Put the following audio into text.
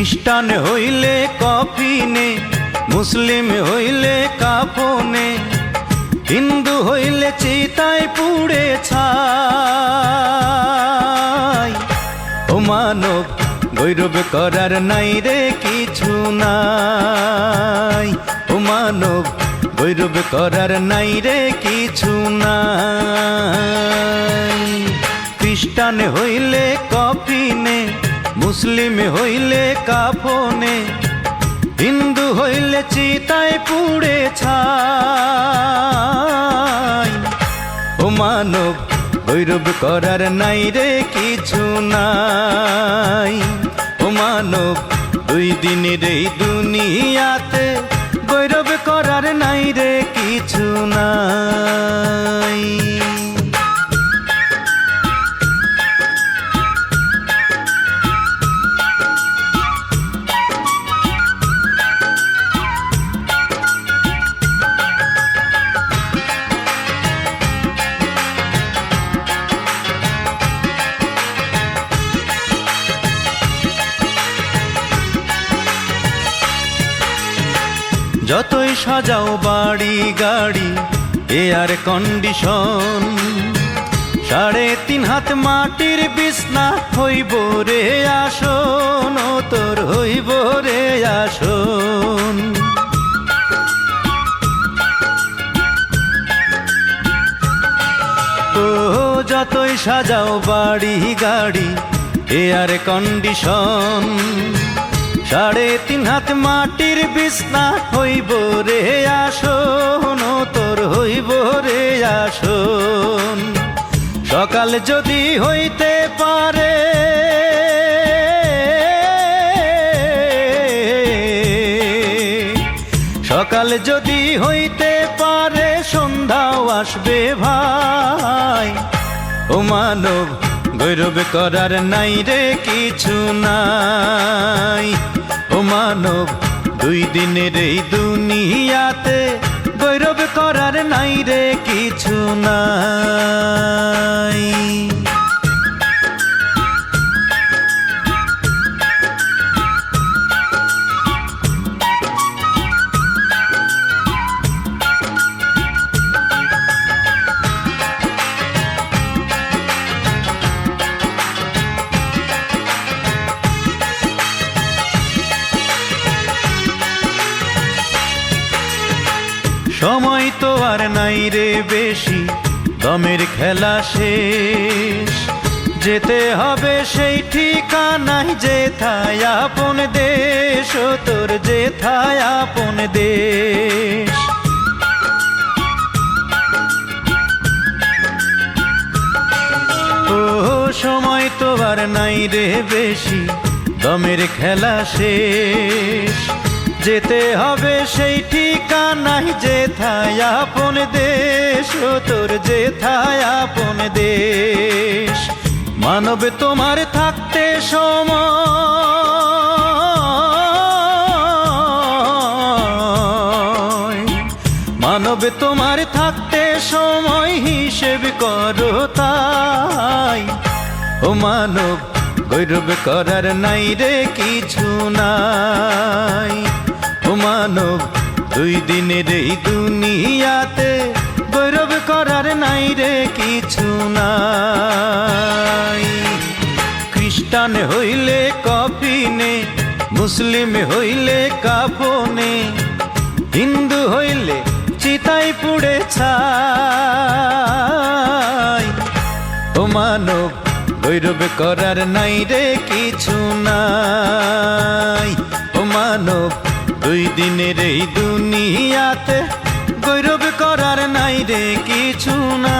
খ্রিস্টান হইলে কফিনে, মুসলিম হইলে কাফনে, হিন্দু হইলে চিতায় পুড়ে ছাই। ও মানব, গৈরব করার নাই রে কিছু নাই। ও মানব, গৈরব করার নাই রে কিছু নাই। খ্রিস্টান হইলে কফিনে মুসলিম হইলে কাফনে, হিন্দু হইলে চিতায় পুড়ে ছাই। ও মানব গৈরব করার নাই রে কিছু নাই। ও মানব, দুই দিনের এই দুনিয়াতে গৈরব করার নাই রে কিছু নাই। যতই সাজাও বাড়ি গাড়ি এয়ার কন্ডিশন সাড়ে তিন হাত মাটির বিছনা হইব রে আসন তোর হইব রে আসন। ও যতই সাজাও বাড়ি গাড়ি এয়ার কন্ডিশন সাড়ে তিন হাত মাটির বিছনা হইব রে আসন তোর হইব রে আসন। সকাল যদি হইতে পারে, সকাল যদি হইতে পারে, সন্ধ্যাও আসবে ভাই। ও মানব, গৈরব করার নাই রে কিছু নাই। ও মানব দুই দিনের এই দুনিয়াতে গৌরব করার নাই রে কিছু নাই। সময় তো আর নাই রে বেশি, দমের খেলা শেষ। যেতে হবে সেই ঠিকানায়, যেথায় আপন দেশ, তোর যেথায় আপন দেশ। ও, সময় তো আর নাই রে বেশি, দমের খেলা শেষ। যেতে হবে সেই ঠিকানায় যেথায় আপন দেশ, তোর যেথায় আপন দেশ। মানব তোমার থাকতে সময়। মানব তোমার থাকতে সময় হিসেব করো তাই। ও মানব, গৈরব করার নাই রে কিছু নাই। মানব, দুই দিনের এই দুনিয়াতে গৈরব করার নাই রে কিছু নাই। খ্রিস্টান হইলে কফিনে, মুসলিম হইলে কাফনে, হিন্দু হইলে চিতাই পুড়ে ছাই। ও মানব, গৈরব করার নাই রে কিছু নাই। ও মানব দুই দিনের এই দুনিয়াতে গৌরব করার নাই রে কিছু না